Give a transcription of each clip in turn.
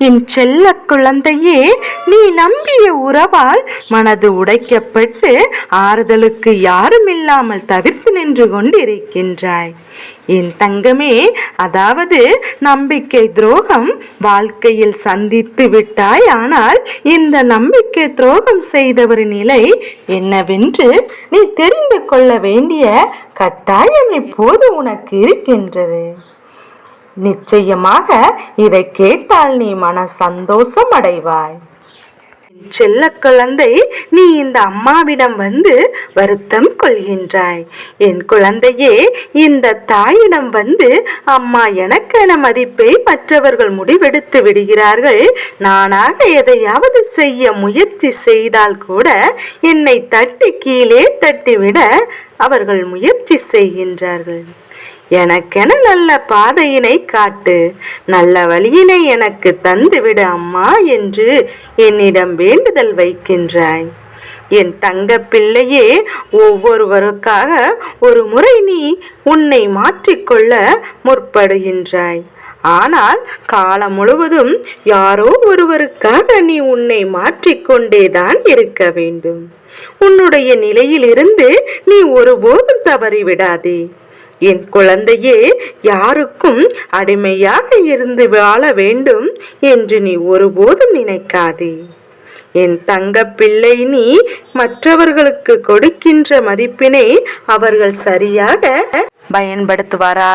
என் செல்ல குழந்தையே நீ நம்பிய உறவால் மனது உடைக்கப்பட்டு ஆறுதலுக்கு யாரும் இல்லாமல் தவிர்த்து நின்று கொண்டிருக்கின்றாய். என் தங்கமே அதாவது நம்பிக்கை துரோகம் வாழ்க்கையில் சந்தித்து விட்டாய் ஆனால் இந்த நம்பிக்கை துரோகம் செய்தவர் நிலை என்னவென்று நீ தெரிந்து கொள்ள வேண்டிய கட்டாயம் இப்போது உனக்கு இருக்கின்றது. நிச்சயமாக இதை கேட்டால் நீ மன சந்தோஷம் அடைவாய். செல்ல குழந்தை நீ இந்த அம்மாவிடம் வந்து வருத்தம் கொள்கின்றாய். என் குழந்தையே இந்த தாயிடம் வந்து அம்மா எனக்கென மதிப்பை மற்றவர்கள் முடிவெடுத்து விடுகிறார்கள். நானாக எதையாவது செய்ய முயற்சி செய்தால் கூட என்னை தட்டி கீழே தட்டிவிட அவர்கள் முயற்சி செய்கின்றார்கள். எனக்கென நல்ல பாதையினை காட்டு. நல்ல வழியினை எனக்கு தந்துவிடு அம்மா என்று என்னிடம் வேண்டுதல் வைக்கின்றாய். என் தங்க பிள்ளையே ஒவ்வொருவருக்காக ஒரு முறை நீ உன்னை மாற்றிக்கொள்ள முற்படுகின்றாய். ஆனால் காலம் முழுவதும் யாரோ ஒருவருக்காக நீ உன்னை மாற்றிக்கொண்டேதான் இருக்க வேண்டும். உன்னுடைய நிலையிலிருந்து நீ ஒருபோதும் தவறிவிடாதே. என் குழந்தையே யாருக்கும் அடிமையாக இருந்து வாழ வேண்டும் என்று நீ ஒருபோதும் நினைக்காதே. என் தங்க பிள்ளை நீ மற்றவர்களுக்கு கொடுக்கின்ற மதிப்பினை அவர்கள் சரியாக பயன்படுத்துவாரா?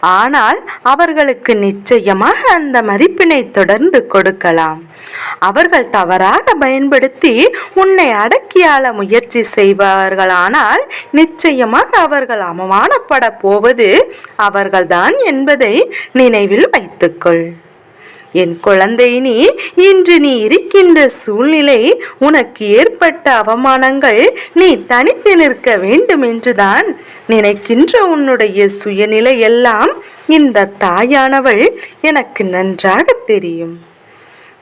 ஆனால் அவர்களுக்கு நிச்சயமாக அந்த மதிப்பினை தொடர்ந்து கொடுக்கலாம். அவர்கள் தவறாக பயன்படுத்தி உன்னை அடக்கியாள முயற்சி செய்வார்களானால் நிச்சயமாக அவர்கள் அவமானப்பட போவது அவர்கள்தான் என்பதை நினைவில் வைத்துக்கொள். என் குழந்தை நீ இன்று நீ இருக்கின்ற சூழ்நிலை உனக்கு ஏற்பட்ட அவமானங்கள் நீ தனித்து நிற்க வேண்டும் என்றுதான் நினைக்கின்ற உன்னுடைய சுயநிலை எல்லாம் இந்த தாயானவள் எனக்கு நன்றாக தெரியும்.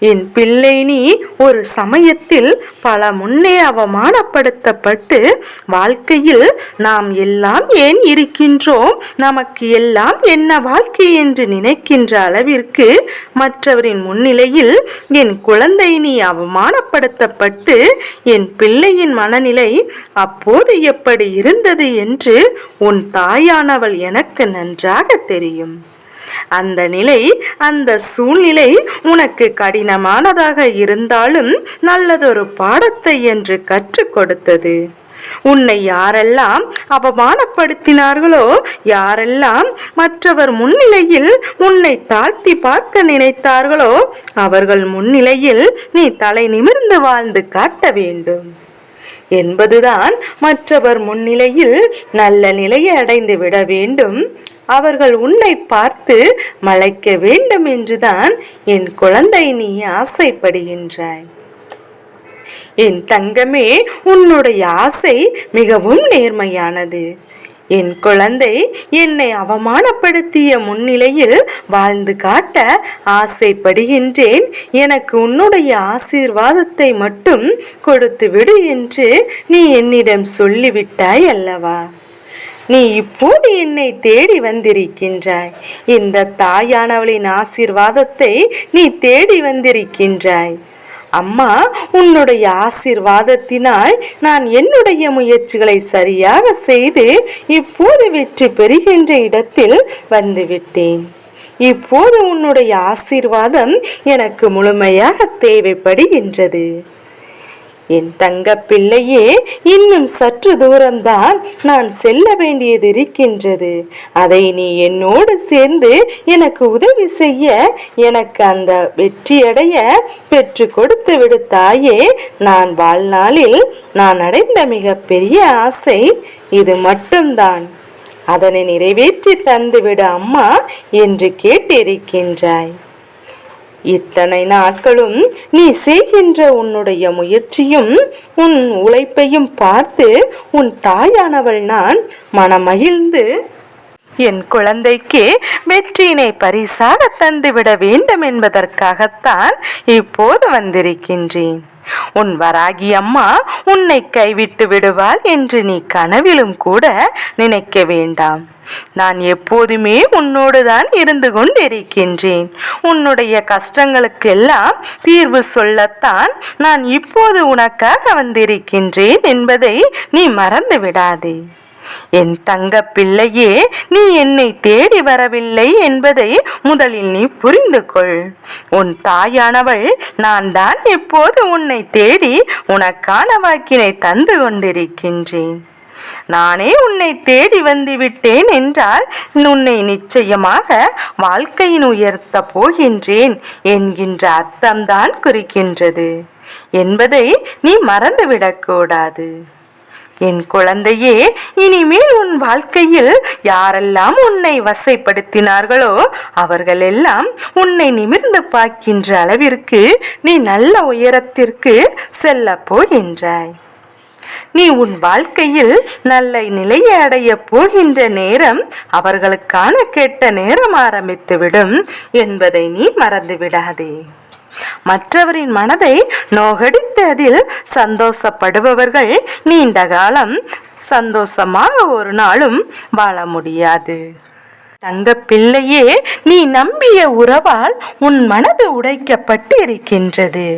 என் பிள்ளை நீ ஒரு சமயத்தில் பல முன்னே அவமானப்படுத்தப்பட்டு வாழ்க்கையில் நாம் எல்லாம் ஏன் இருக்கின்றோம்? நமக்கு எல்லாம் என்ன வாழ்க்கை என்று நினைக்கின்ற அளவிற்கு மற்றவரின் முன்னிலையில் என் குழந்தை நீ அவமானப்படுத்தப்பட்டு என் பிள்ளையின் மனநிலை அப்போது எப்படி இருந்தது என்று உன் தாயானவள் எனக்கு நன்றாக தெரியும். அந்த நிலை அந்த சூழ்நிலை உனக்கு கடினமானதாக இருந்தாலும் நல்லதொரு பாடத்தை என்று கற்றுக் கொடுத்தது. உன்னை யாரெல்லாம் அவமானப்படுத்தினார்களோ யாரெல்லாம் மற்றவர் முன்னிலையில் உன்னை தாழ்த்தி பார்க்க நினைத்தார்களோ அவர்கள் முன்னிலையில் நீ தலை நிமிர்ந்து வாழ்ந்து காட்ட வேண்டும். என்பதுதான் மற்றவர் முன்னிலையில் நல்ல நிலையை அடைந்து விட வேண்டும். அவர்கள் உன்னை பார்த்து மலைக்க வேண்டும் என்றுதான் என் குழந்தை நீ ஆசைப்படுகின்றாய். என் தங்கமே உன்னுடைய ஆசை மிகவும் நேர்மையானது. என் குழந்தை என்னை அவமானப்படுத்திய முன்னிலையில் வாழ்ந்து காட்ட ஆசைப்படுகின்றேன். எனக்கு உன்னுடைய ஆசீர்வாதத்தை மட்டும் கொடுத்து விடு என்று நீ என்னிடம் சொல்லிவிட்டாய் அல்லவா? நீ இப்போது என்னை தேடி வந்திருக்கின்றாய். இந்த தாயானவளின் ஆசீர்வாதத்தை நீ தேடி வந்திருக்கின்றாய். அம்மா உன்னுடைய ஆசீர்வாதத்தினால் நான் என்னுடைய முயற்சிகளை சரியாக செய்து இப்போது வெற்றி பெறுகின்ற இடத்தில் வந்துவிட்டேன். இப்போது உன்னுடைய ஆசீர்வாதம் எனக்கு முழுமையாக தேவைப்படுகின்றது. என் தங்க பிள்ளையே இன்னும் சற்று தூரம்தான் நான் செல்ல வேண்டியது இருக்கின்றது. அதை நீ என்னோடு சேர்ந்து எனக்கு உதவி செய்ய எனக்கு அந்த வெற்றியடைய பெற்று கொடுத்து விடு தாயே. நான் வாழ்நாளில் நான் அடைந்த மிகப்பெரிய ஆசை இது மட்டும்தான். அதனை நிறைவேற்றி தந்துவிடு அம்மா என்று கேட்டிருக்கின்றாய். இத்தனை நாட்களும் நீ செய்கின்ற உன்னுடைய முயற்சியும் உன் உழைப்பையும் பார்த்து உன் தாயானவள் நான் மனமகிழ்ந்து என் குழந்தைக்கு வெற்றியினை பரிசாக தந்துவிட வேண்டும் என்பதற்காகத்தான் இப்போது வந்திருக்கின்றேன். உன் வராகி அம்மா உன்னை கைவிட்டு விடுவாள் என்று நீ கனவிலும் கூட நினைக்க வேண்டாம். நான் எப்போதுமே உன்னோடு தான் இருந்து கொண்டிருக்கின்றேன். உன்னுடைய கஷ்டங்களுக்கெல்லாம் தீர்வு சொல்லத்தான் நான் இப்போது உனக்காக வந்திருக்கின்றேன் என்பதை நீ மறந்து விடாதே என் தங்க பிள்ளையே நீ என்னை தேடி வரவில்லை என்பதை முதலில் நீ புரிந்து கொள் உன் தாயானவள் நான் தான் இப்போது உன்னை தேடி உனக்கான வாக்கினை தந்து கொண்டிருக்கின்றேன். நானே உன்னை தேடி வந்து விட்டேன் என்றால் உன்னை நிச்சயமாக வாழ்க்கையின் உயர்த்த போகின்றேன் என்கின்ற அர்த்தம்தான் குறிக்கின்றது. என்பதை நீ மறந்துவிடக்கூடாது என் குழந்தையே இனிமேல் உன் வாழ்க்கையில் யாரெல்லாம் உன்னை வசைப்படுத்தினார்களோ அவர்களெல்லாம் உன்னை நிமிர்ந்து பார்க்கின்ற அளவிற்கு நீ நல்ல உயரத்திற்கு செல்லப் போகின்றாய். நீ உன் வாழ்க்கையில் நல்ல நிலையை அடைய போகின்ற நேரம் அவர்களுக்கான கெட்ட நேரம் ஆரம்பித்துவிடும் என்பதை நீ மறந்து விடாதே மற்றவரின் மனதை நோகடித்து அதில் சந்தோஷப்படுபவர்கள் நீண்ட காலம் சந்தோஷமாக ஒரு நாளும் வாழ முடியாது. தங்க பிள்ளையே நீ நம்பிய உறவால் உன் மனது உடைக்கப்பட்டு இருக்கின்றது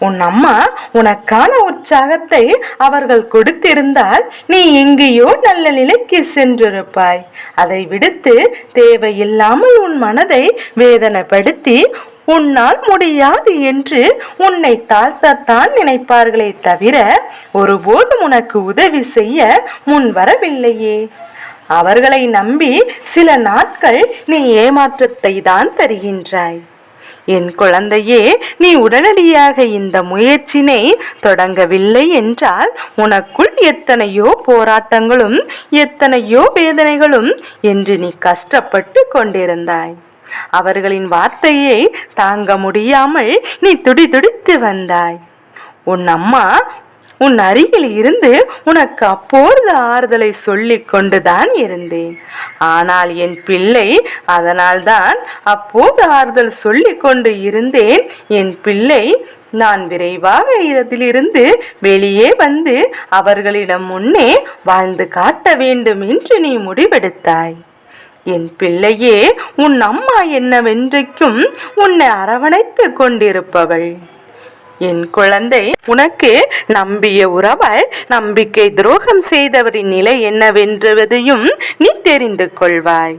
உன் அம்மா உனக்கான உற்சாகத்தை அவர்கள் கொடுத்திருந்தால் நீ எங்கேயோ நல்ல நிலைக்கு சென்றிருப்பாய். அதை விடுத்து தேவையில்லாமல் உன் மனதை வேதனைப்படுத்தி உன்னால் முடியாது என்று உன்னை தாழ்த்தத்தான் நினைப்பார்களே தவிர ஒருபோதும் உனக்கு உதவி செய்ய முன் வரவில்லையே. அவர்களை நம்பி சில நாட்கள் நீ ஏமாற்றத்தை தான் தருகின்றாய். என் குழந்தையே நீ உடனடியாக இந்த முயற்சினை தொடங்கவில்லை என்றால் உனக்குள் எத்தனையோ போராட்டங்களும் எத்தனையோ வேதனைகளும் என்று நீ கஷ்டப்பட்டு கொண்டிருந்தாய். அவர்களின் வார்த்தையை தாங்க முடியாமல் நீ துடிதுடித்து வந்தாய். உன் அம்மா உன் அருகில் இருந்து உனக்கு அப்பொழுது ஆறுதலை சொல்லி கொண்டுதான் இருந்தேன். ஆனால் என் பிள்ளை அதனால்தான் அப்போது ஆறுதல் சொல்லி கொண்டு இருந்தேன். என் பிள்ளை நான் விரைவாக இதிலிருந்து வெளியே வந்து அவர்களிடம் முன்னே வாழ்ந்து காட்ட வேண்டும் என்று நீ முடிவெடுத்தாய். என் பிள்ளையே உன் அம்மா என்னவென்றைக்கும் உன்னை அரவணைத்து கொண்டிருப்பவள். என் குழந்தை உனக்கு நம்பிய உறவால் நம்பிக்கை துரோகம் செய்தவரின் நிலை என்னவென்றதையும் நீ தெரிந்து கொள்வாய்.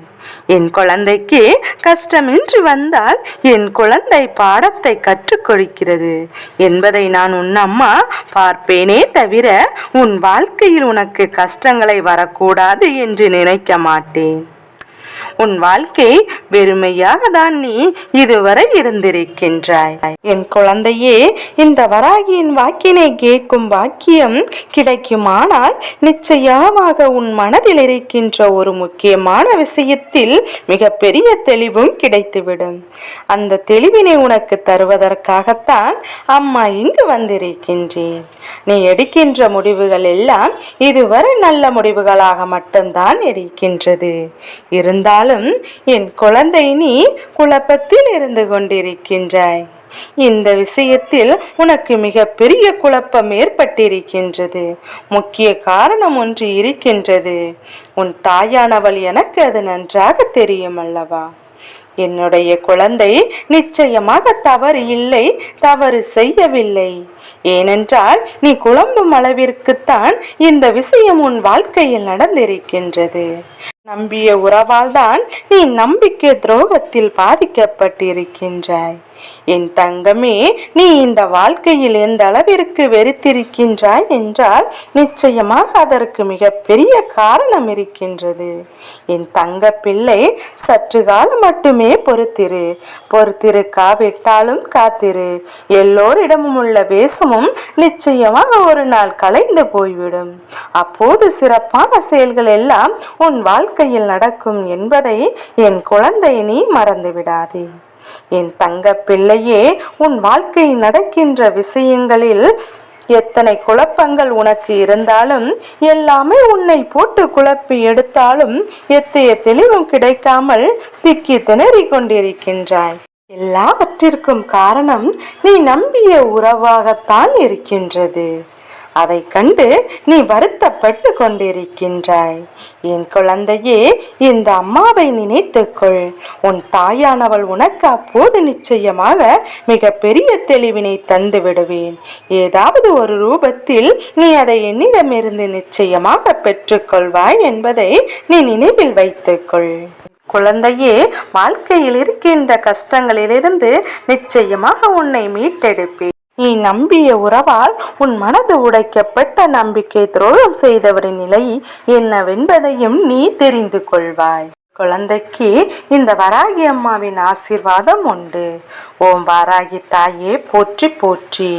என் குழந்தைக்கு கஷ்டமின்றி வந்தால் என் குழந்தை பாடத்தை கற்றுக்கொடுக்கிறது. என்பதை நான் உன் அம்மா பார்ப்பேனே தவிர உன் வாழ்க்கையில் உனக்கு கஷ்டங்களை வரக்கூடாது என்று நினைக்க மாட்டேன். உன் வாழ்க்கை வெறுமையாக தான் நீ இதுவரை இருந்திருக்கின்றாய். என் குழந்தையே இந்த வராகியின் வாக்கினை கேட்கும் வாக்கியம் கிடைக்குமானால் நிச்சயமாக உன் மனதில் இருக்கின்ற ஒரு முக்கியமான விஷயத்தில் மிகப்பெரிய தெளிவும் கிடைத்துவிடும். அந்த தெளிவினை உனக்கு தருவதற்காகத்தான் அம்மா இங்கு வந்திருக்கின்றேன். நீ எடுக்கின்ற முடிவுகள் எல்லாம் இதுவரை நல்ல முடிவுகளாக மட்டும்தான் இருக்கின்றது. இருந்தாலும் என் குழந்தை நீ குழப்பத்தில் இருந்து கொண்டிருக்கின்றாய். இந்த விஷயத்தில் உனக்கு மிக பெரிய குழப்பம் ஏற்பட்டிருக்கின்றது. முக்கிய காரணம் ஒன்று இருக்கின்றது. உன் தாயானவள் எனக்கு அது நன்றாக தெரியும் அல்லவா? என்னுடைய குழந்தை நிச்சயமாக தவறு இல்லை தவறு செய்யவில்லை. ஏனென்றால் நீ குழம்பும் அளவிற்குத்தான் இந்த விஷயம் உன் வாழ்க்கையில் நடந்திருக்கின்றது. நம்பிய உறவால் தான் நீ நம்பிக்கை துரோகத்தில் பாதிக்கப்பட்டிருக்கின்றாய். என் தங்கமே நீ இந்த வாழ்க்கையில் எந்த அளவிற்கு வெறுத்திருக்கின்றாய் என்றால் நிச்சயமாக அதற்கு மிகப்பெரிய காரணம் இருக்கின்றது. என் தங்க பிள்ளை சற்று காலம் மட்டுமே பொறுத்திரு. பொறுத்திருக்காவிட்டாலும் காத்திரு. எல்லோரிடமும் உள்ள வேஷமும் நிச்சயமாக ஒரு நாள் கலைந்து போய்விடும். அப்போது சிறப்பான செயல்கள் எல்லாம் உன் வாழ்க்கை வாழ்க்கையில் நடக்கும் என்பதை என் குழந்தை நீ மறந்து விடாதே என் தங்க பிள்ளையே உன் வாழ்க்கை நடக்கின்ற விஷயங்களில் எத்தனை குழப்பங்கள் உனக்கு இருந்தாலும் எல்லாமே உன்னை போட்டு குழப்பி எடுத்தாலும் எத்தைய தெளிவும் கிடைக்காமல் திக்கி திணறி கொண்டிருக்கின்றாய். எல்லாவற்றிற்கும் காரணம் நீ நம்பிய உறவாகத்தான் இருக்கின்றது. அதை கண்டு நீ வருத்தப்பட்டு கொண்டிருக்கின்றாய். என் குழந்தையே இந்த அம்மாவை நினைத்துக்கொள். உன் தாயானவள் உனக்கு அப்போது நிச்சயமாக மிக பெரிய தெளிவினை தந்து விடுவேன். ஏதாவது ஒரு ரூபத்தில் நீ அதை என்னிடமிருந்து நிச்சயமாக பெற்றுக்கொள்வாய் என்பதை நீ நினைவில் வைத்துக்கொள். குழந்தையே வாழ்க்கையில் இருக்கின்ற கஷ்டங்களிலிருந்து நிச்சயமாக உன்னை மீட்டெடுப்பேன். நீ நம்பிய உறவால் உன் மனது உடைக்கப்பட்ட நம்பிக்கை துரோகம் செய்தவரின் நிலை என்னவென்பதையும் நீ தெரிந்து கொள்வாய். குழந்தைக்கு இந்த வராகி அம்மாவின் ஆசீர்வாதம் உண்டு. ஓம் வாராகி தாயே போற்றி போற்றி.